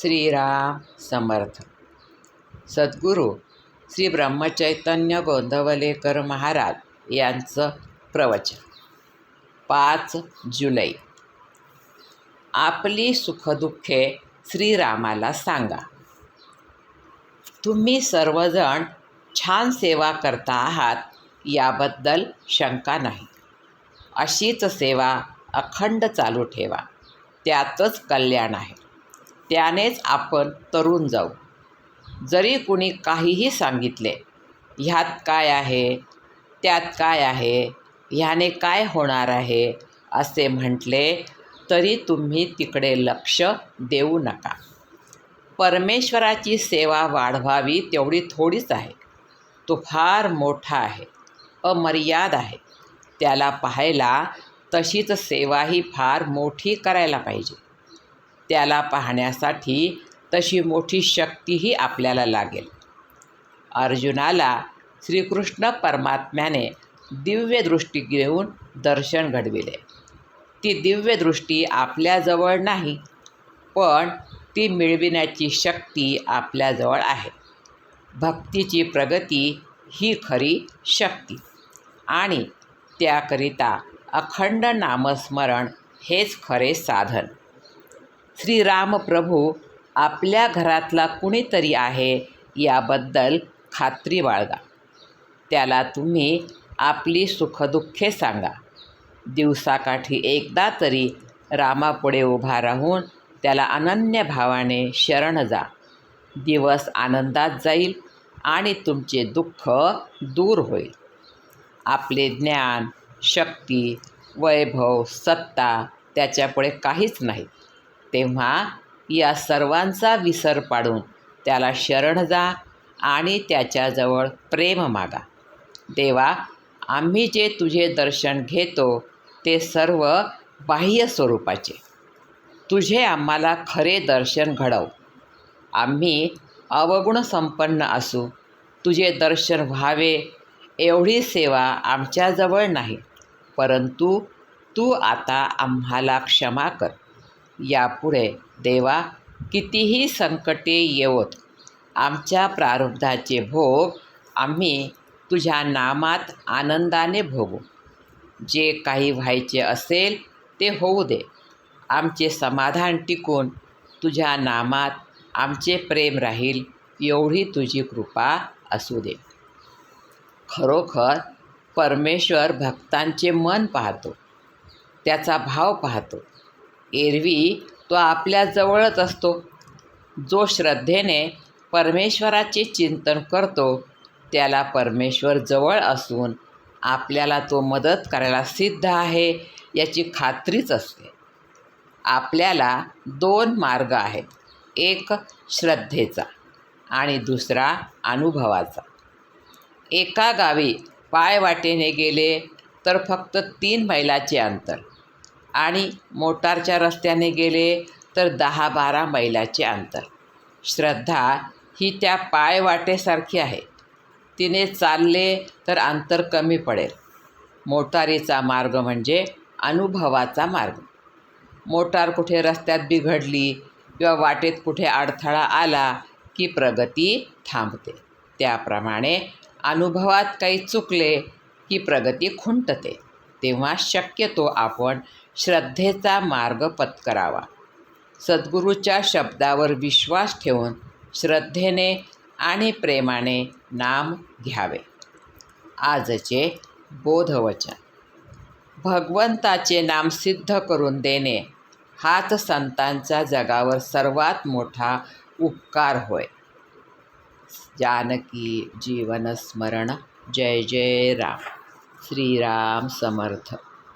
श्रीराम समर्थ सद्गुरू श्री ब्रह्मचैतन्य गोंधवलेकर महाराज यांचं प्रवचन. पाच जुलै. आपली सुखदुःखे श्रीरामाला सांगा. तुम्ही सर्वजण छान सेवा करता आहात याबद्दल शंका नाही. अशीच सेवा अखंड चालू ठेवा. त्यातच कल्याण आहे. त्यानेच आपण तरुण जाऊ. जरी कुणी काहीही सांगितले ह्यात काय आहे त्यात काय आहे ह्याने काय होणार आहे असे म्हटले तरी तुम्ही तिकडे लक्ष देऊ नका. परमेश्वराची सेवा वाढवावी तेवढी थोडीच आहे. तो फार मोठा आहे अमर्याद आहे. त्याला पाहायला तशीच सेवाही फार मोठी करायला पाहिजे. त्याला पाहण्यासाठी तशी मोठी शक्तीही आपल्याला लागेल. अर्जुनाला श्रीकृष्ण परमात्म्याने दिव्य दृष्टी घेऊन दर्शन घडविले. ती दिव्य दृष्टी आपल्याजवळ नाही पण ती मिळविण्याची शक्ती आपल्याजवळ आहे. भक्तीची प्रगती ही खरी शक्ती आणि त्याकरिता अखंड नामस्मरण हेच खरे साधन. श्रीरामप्रभू आपल्या घरातला कुणीतरी आहे याबद्दल खात्री बाळगा. त्याला तुम्ही आपली सुखदुःखे सांगा. दिवसाकाठी एकदा तरी रामापुढे उभा राहून त्याला अनन्य भावाने शरण जा. दिवस आनंदात जाईल आणि तुमचे दुःख दूर होईल. आपले ज्ञान शक्ती वैभव सत्ता त्याच्यापुढे काहीच नाही. तेव्हा या सर्वांचा विसर पाडून त्याला शरण जा आणि त्याच्याजवळ प्रेम मागा. देवा आम्ही जे तुझे दर्शन घेतो ते सर्व बाह्य स्वरूपाचे. तुझे आम्हाला खरे दर्शन घडव. आम्ही अवगुण संपन्न असू. तुझे दर्शन व्हावे एवढी सेवा आमच्याजवळ नाही. परंतु तू आता आम्हाला क्षमा कर. यापुढे देवा कितीही संकटे येवोत आमच्या प्रारब्धाचे भोग आम्ही तुझ्या नामात आनंदाने भोगू. जे काही व्हायचे असेल ते होऊ दे. आमचे समाधान टिकून तुझ्या नामात आमचे प्रेम राहील एवढी तुझी कृपा असू दे. खरोखर परमेश्वर भक्तांचे मन पाहतो त्याचा भाव पाहतो एरवी तो आपल्याजवळच असतो. जो श्रद्धेने परमेश्वराचे चिंतन करतो त्याला परमेश्वर जवळ असून आपल्याला तो मदत करायला सिद्ध आहे याची खात्रीच असते. आपल्याला दोन मार्ग आहेत. एक श्रद्धेचा आणि दुसरा अनुभवाचा. एका गावी पायवाटेने गेले तर फक्त तीन मैलाचे अंतर. आणि मोटारच्या रस्त्याने गेले तर दहा बारा मैलाचे अंतर. श्रद्धा ही त्या पायवाटेसारखी आहे. तिने चालले तर अंतर कमी पडेल. मोटारीचा मार्ग म्हणजे अनुभवाचा मार्ग. मोटार कुठे रस्त्यात बिघडली किंवा वाटेत कुठे अडथळा आला की प्रगती थांबते. त्याप्रमाणे अनुभवात काही चुकले की प्रगती खुंटते. तेव्हा शक्यतो आपण श्रद्धेचा मार्ग पत्करावा. सद्गुरूच्या शब्दावर विश्वास ठेवून श्रद्धेने आणि प्रेमाने नाम घ्यावे. आजचे बोधवचन. भगवंताचे नाम सिद्ध करून देणे हाच संतांचा जगावर सर्वात मोठा उपकार होय. जानकी जीवनस्मरण जय जय राम. श्रीराम समर्थ.